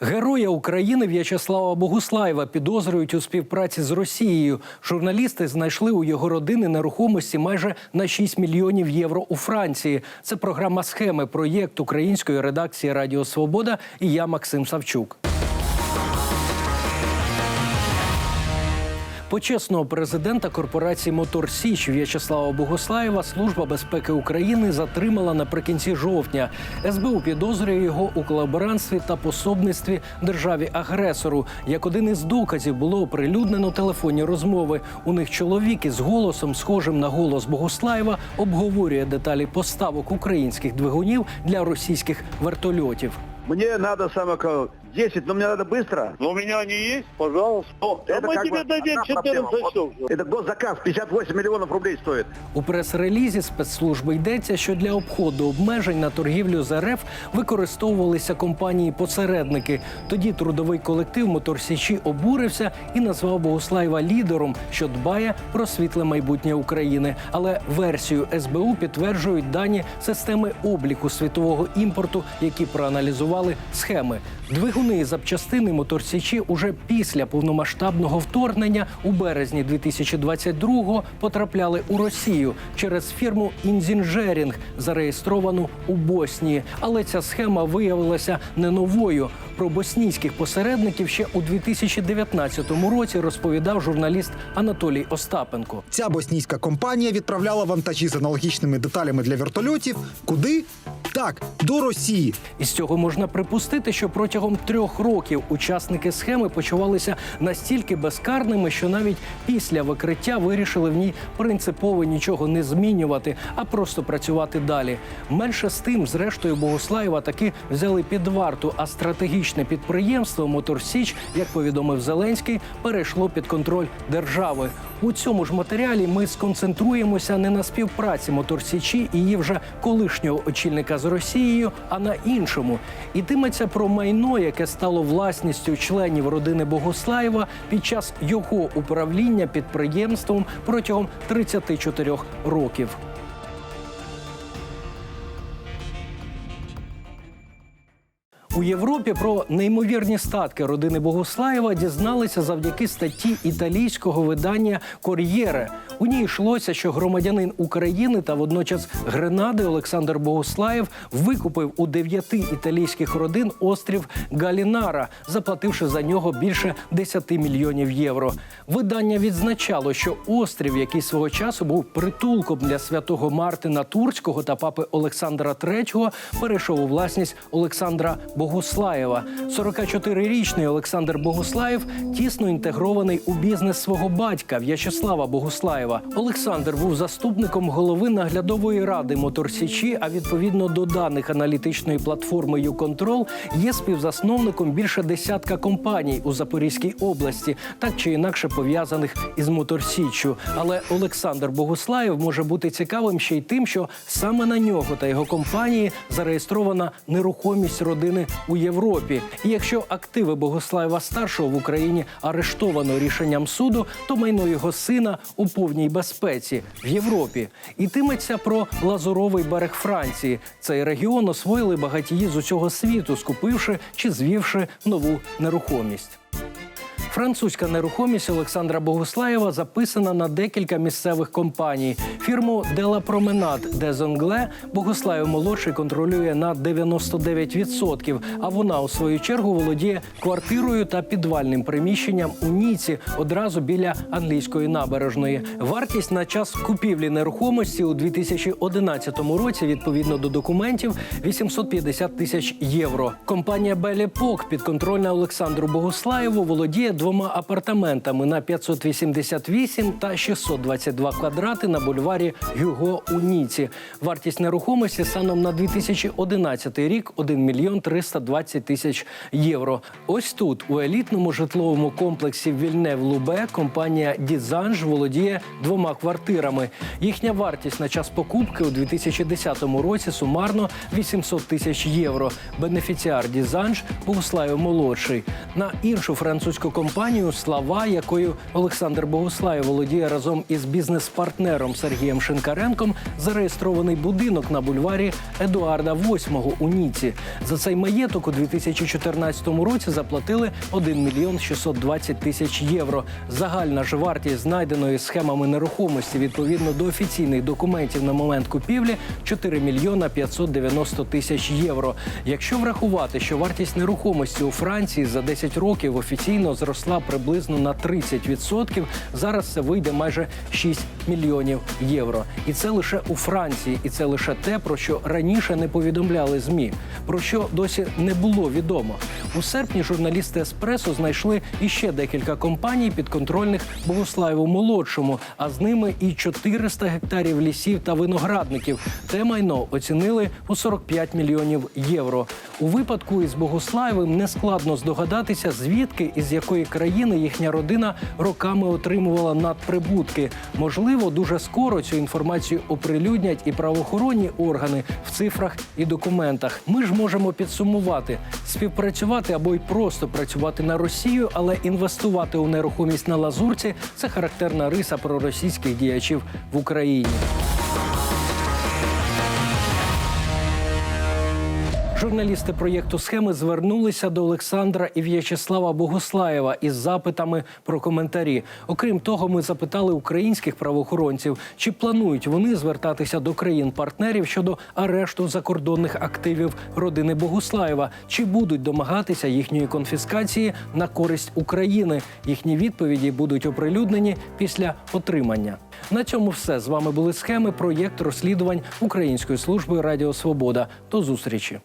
Героя України В'ячеслава Богуслаєва підозрюють у співпраці з Росією. Журналісти знайшли у його родини нерухомості майже на 6 мільйонів євро у Франції. Це програма схеми, проєкт української редакції Радіо Свобода і я Максим Савчук. Почесного президента корпорації Мотор Січ В'ячеслава Богослаєва Служба безпеки України затримала наприкінці жовтня. СБУ підозрює його у колаборантстві та пособництві державі агресору. Як один із доказів було оприлюднено телефонні розмови. У них чоловік із голосом, схожим на голос Богослаєва, обговорює деталі поставок українських двигунів для російських вертольотів. Мне надо самое 10, но мне надо быстро. Но у меня они есть, пожалуйста. Ну, а мы как тебе бы дадим одна проблема. 14 часов. Вот Это госзаказ 58 миллионов рублей стоит. У прес-релізі спецслужби йдеться, що для обходу обмежень на торгівлю з РФ використовувалися компанії-посередники. Тоді трудовий колектив Моторсічі обурився і назвав Богуслаєва лідером, що дбає про світле майбутнє України. Але версію СБУ підтверджують дані системи обліку світового імпорту, які проаналізували схеми. Двигуни запчастини Моторсічі уже після повномасштабного вторгнення у березні 2022-го потрапляли у Росію через фірму Інзінжерінг, зареєстровану у Боснії. Але ця схема виявилася не новою. Про боснійських посередників ще у 2019 році розповідав журналіст Анатолій Остапенко. Ця боснійська компанія відправляла вантажі з аналогічними деталями для вертольотів. Куди? Так, до Росії. Із цього можна припустити, що протягом трьох років учасники схеми почувалися настільки безкарними, що навіть після викриття вирішили в ній принципово нічого не змінювати, а просто працювати далі. Менше з тим, зрештою, Богослаєва таки взяли під варту, а стратегічне підприємство Моторсіч, як повідомив Зеленський, перейшло під контроль держави. У цьому ж матеріалі ми сконцентруємося не на співпраці Моторсічі і її вже колишнього очільника з Росією, а на іншому. Ітиметься про майно, яке стало власністю членів родини Богослаєва під час його управління підприємством протягом 34 років. У Європі про неймовірні статки родини Богуслаєва дізналися завдяки статті італійського видання Кор'єре. У ній йшлося, що громадянин України та водночас Гренади Олександр Богуслаєв викупив у дев'яти італійських родин острів Галінара, заплативши за нього більше 10 мільйонів євро. Видання відзначало, що острів, який свого часу був притулком для святого Мартина Турського та папи Олександра III, перейшов у власність Олександра Богуслаєва. 44-річний Олександр Богуслаєв тісно інтегрований у бізнес свого батька В'ячеслава Богуслаєва. Олександр був заступником голови наглядової ради Моторсічі. А відповідно до даних аналітичної платформи «Юконтрол» є співзасновником більше десятка компаній у Запорізькій області, так чи інакше пов'язаних із Моторсіччю. Але Олександр Богуслаєв може бути цікавим ще й тим, що саме на нього та його компанії зареєстрована нерухомість родини у Європі. І якщо активи Богослава старшого в Україні арештовано рішенням суду, то майно його сина у повній безпеці в Європі. Ітиметься про лазуровий берег Франції. Цей регіон освоїли багатії з усього світу, скупивши чи звівши нову нерухомість. Французька нерухомість Олександра Богуслаєва записана на декілька місцевих компаній. Фірму Дела Променад де Зонгле Богуслаєв молодший контролює на 99%, А вона у свою чергу володіє квартирою та підвальним приміщенням у Ніці одразу біля англійської набережної. Вартість на час купівлі нерухомості у 2011 році, відповідно до документів, 850 тисяч євро. Компанія Белепок підконтрольна Олександру Богуслаєву володіє двома апартаментами на 588 та 622 квадрати на бульварі Гюго у Ніці. Вартість нерухомості станом на 2011 рік 1 мільйон 320 тисяч євро. Ось тут, у елітному житловому комплексі Вільнев Лубе, компанія Дізанж володіє двома квартирами. Їхня вартість на час покупки у 2010 році сумарно 800 тисяч євро. Бенефіціар Дізанж Богуслаєв молодший. На іншу французьку компанію компанію Слава, якою Олександр Богуслаєв володіє разом із бізнес-партнером Сергієм Шинкаренком, зареєстрований будинок на бульварі Едуарда VIII у Ніці. За цей маєток у 2014 році заплатили 1 мільйон 620 тисяч євро. Загальна ж вартість знайденої схемами нерухомості відповідно до офіційних документів на момент купівлі 4 мільйона 590 тисяч євро. Якщо врахувати, що вартість нерухомості у Франції за 10 років офіційно зросла приблизно на 30%, зараз це вийде майже 6 мільйонів євро. І це лише у Франції, і це лише те, про що раніше не повідомляли змі, про що досі не було відомо. У серпні журналісти Еспресо знайшли іще декілька компаній підконтрольних Богослаєву молодшому, а з ними і 400 гектарів лісів та виноградників. Те майно оцінили у 45 мільйонів євро. У випадку із Богослаєвим не складно здогадатися, звідки і з якої країни їхня родина роками отримувала надприбутки. Можливо, дуже скоро цю інформацію оприлюднять і правоохоронні органи в цифрах і документах. Ми ж можемо підсумувати, співпрацювати або й просто працювати на Росію, але інвестувати у нерухомість на лазурці це характерна риса проросійських діячів в Україні. Журналісти проєкту схеми звернулися до Олександра і В'ячеслава Богуслаєва із запитами про коментарі. Окрім того, ми запитали українських правоохоронців, чи планують вони звертатися до країн-партнерів щодо арешту закордонних активів родини Богуслаєва, чи будуть домагатися їхньої конфіскації на користь України. Їхні відповіді будуть оприлюднені після отримання. На цьому все з вами були схеми. Проєкт розслідувань Української служби Радіо Свобода. До зустрічі.